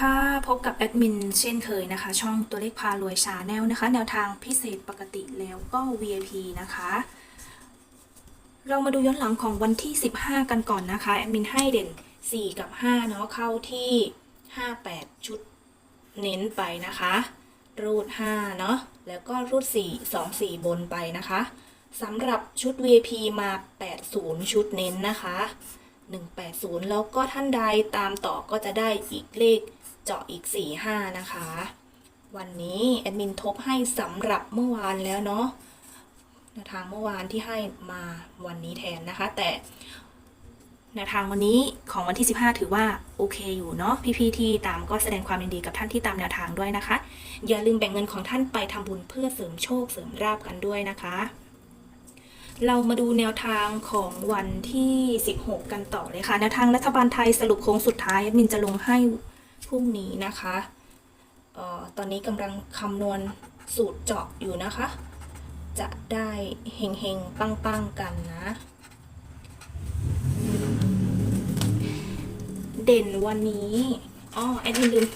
ค่ะ พบกับแอดมินเช่นเคยนะคะ ช่องตัวเลขพารวยชาแนลนะคะ แนวทางพิเศษปกติแล้วก็ VIP นะคะ เรามาดูย้อนหลังของวันที่ 15 กันก่อนนะคะ แอดมินให้เด่น 4 กับ 5 เนาะเข้าที่ 58 ชุดเน้นไปนะคะ รูด 5 เนาะแล้วก็รูด 4 2 4 บนไปนะคะสำหรับชุด VIP มา 80 ชุดเน้นนะคะ180 แล้วก็ท่านใดตามต่อก็จะได้อีกเลข เจาะอีก 45 นะคะ วันนี้แอดมินทบให้สำหรับเมื่อวานแล้วเนาะแนวทางเมื่อวานที่ให้มาวันนี้แทนนะคะ แต่แนวทางวันนี้ของวันที่ 15 ถือว่า โอเคอยู่เนาะพี่ๆที่ตามก็แสดงความยินดีกับท่านที่ตามแนวทางด้วยนะคะ อย่าลืมแบ่งเงินของท่านไปทำบุญเพื่อเสริมโชคเสริมราบกันด้วยนะคะ เรามาดูแนวทางของวันที่ 16 กันต่อเลยค่ะ แนวทางรัฐบาลไทยสรุปโค้งสุดท้ายแอดมินจะลงให้ พรุ่งนี้นะคะออตอนนี้กำลังคำนวณสูตรเจาะอยู่นะคะ จะได้เฮงเฮงปังๆ กันนะ เด่นวันนี้อ๋อแอดมินลืม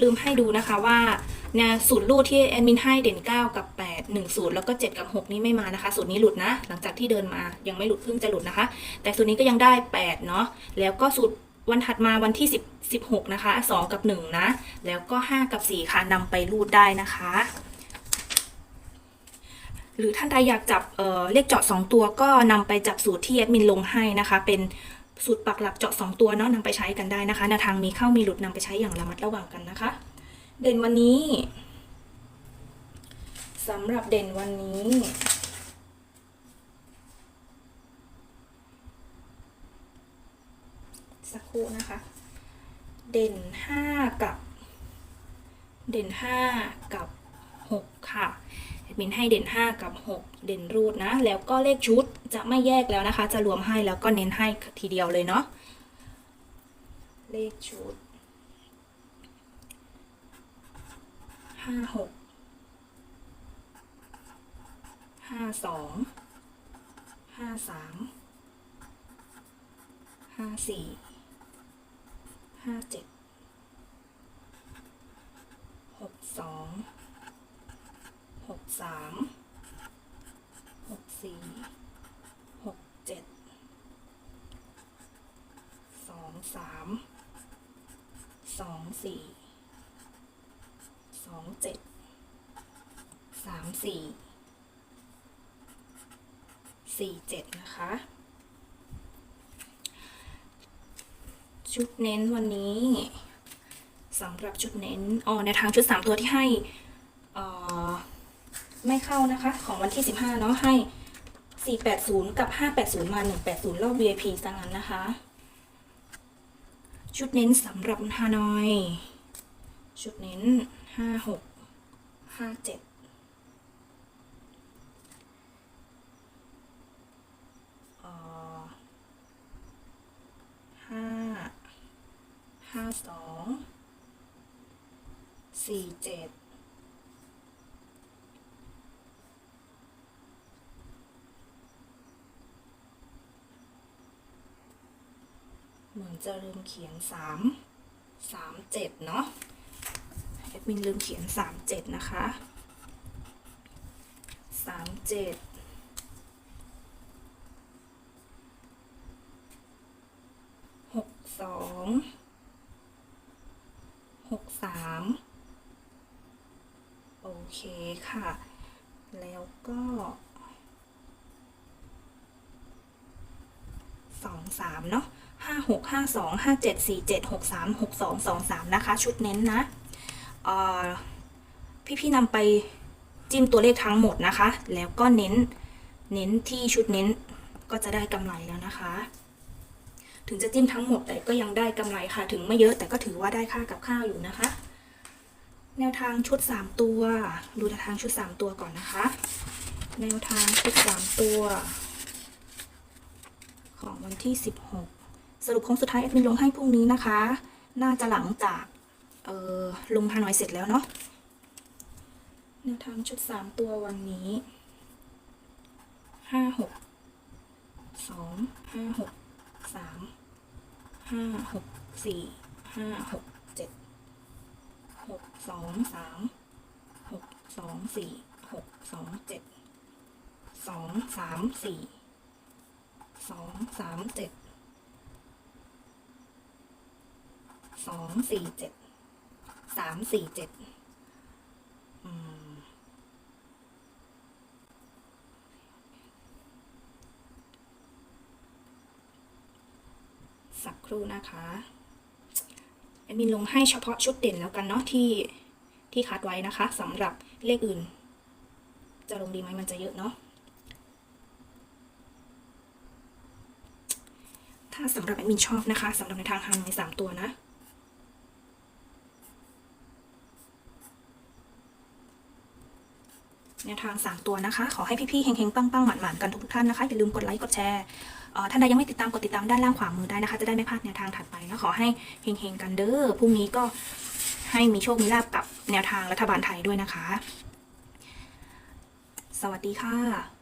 ลืมให้ดูนะคะว่าเนี่ยสูตรรูดที่แอดมินให้เด่น 9 กับ 8 1สูตรแล้วก็ 7 กับ 6 นี่ไม่มานะคะ สูตรนี้หลุดนะ หลังจากที่เดินมายังไม่หลุดเพิ่งจะหลุดนะคะ แต่สูตรนี้ก็ยังได้ 8 เนาะแล้วก็สูตร วันถัดมาวันที่10 16นะคะ2 กับ 1 นะ แล้วก็ 5 กับ 4 ค่ะนำไปรูดได้นะคะ หรือท่านใดอยากจับเอ่อเลขเจาะ 2 ตัวก็นำไปจับสูตรที่แอดมินลงให้นะคะ เป็นสูตรปักหลักเจาะ 2 ตัวเนาะนำไปใช้กันได้นะคะแนวทางมีเข้ามีหลุดนำไปใช้อย่างระมัดระวังกันนะคะ เด่นวันนี้สำหรับเด่นวันนี้ สักครู่นะคะ เด่นห้ากับ เด่นห้ากับหกค่ะแอดมินให้เด่นห้ากับหกเด่นรูดนะ แล้วก็เลขชุดจะไม่แยกแล้วนะคะ จะรวมให้แล้วก็เน้นให้ทีเดียวเลยเนาะเลขชุดห้าหก ห้าเจ็ดหกสองหกสามหกสี่หกเจ็ดสองสามสองสี่สองเจ็ดสามสี่สี่เจ็ดนะคะ ชุดเน้นวันนี้สำหรับชุดเน้นอ๋อในทางชุด 3 ตัวที่ให้ไม่เข้านะคะ ของวันที่ 15 เนาะให้ 480 กับ 580 มา 180รอบ VIP ซะงั้นนะคะ ชุดเน้นสำหรับฮานอย ชุดเน้น 56 57 ห้าสองสี่เจ็ดเหมือนจะลืมเขียนสามสามเจ็ดเนาะแอดมินลืมเขียนสามเจ็ดนะคะสามเจ็ดหกสอง หกสามโอเคค่ะ แล้วก็สองสามเนาะห้าหกห้าสองห้าเจ็ดสี่เจ็ดหกสามหกสองสองสามนะคะ ชุดเน้นนะเอ่อพี่ๆนำไปจิ้มตัวเลขทั้งหมดนะคะ แล้วก็เน้น เน้นที่ชุดเน้นก็จะได้กำไรแล้วนะคะ ถึงจะจิ้มทั้งหมดแต่ก็ยังได้กำไรค่ะ ถึงไม่เยอะแต่ก็ถือว่าได้ค่ากับข้าวอยู่นะคะ แนวทางชุด 3 ตัว ดูแนวทางชุด 3 ตัวก่อนนะคะ แนวทางชุด 3 ตัว ของวันที่ 16 สรุปของสุดท้ายแอดมินลงให้พรุ่งนี้นะคะ น่าจะหลังจากลงฮานอยเสร็จแล้วเนาะแนวทางชุดสามตัววันนี้ห้าหกสองห้าหก สามห้าหกสี่ห้าหกเจ็ดหกสองสามหกสองสี่หกสองเจ็ดสองสามสี่สองสามเจ็ดสองสี่เจ็ดสามสี่เจ็ดอืม สักครู่นะคะแอดมินลงให้เฉพาะชุดเด่นแล้วกันเนาะที่ที่คัดไว้นะคะสำหรับเลขอื่น จะลงดีไหมมันจะเยอะเนาะถ้าสำหรับแอดมินชอบนะคะสำหรับในทางฮางในสามตัวนะ แนวทาง 3 ตัวนะคะ ขอให้พี่ๆเฮงๆ ปังๆ หมันๆ กันทุกท่านนะคะ อย่าลืมกดไลค์ กดแชร์ท่านใดยังไม่ติดตาม กดติดตามด้านล่างขวามือได้นะคะ จะได้ไม่พลาดแนวทางถัดไปนะ ขอให้เฮงๆ กันเด้อ พรุ่งนี้ก็ให้มีโชค มีลาบกับแนวทางรัฐบาลไทยด้วยนะคะ สวัสดีค่ะ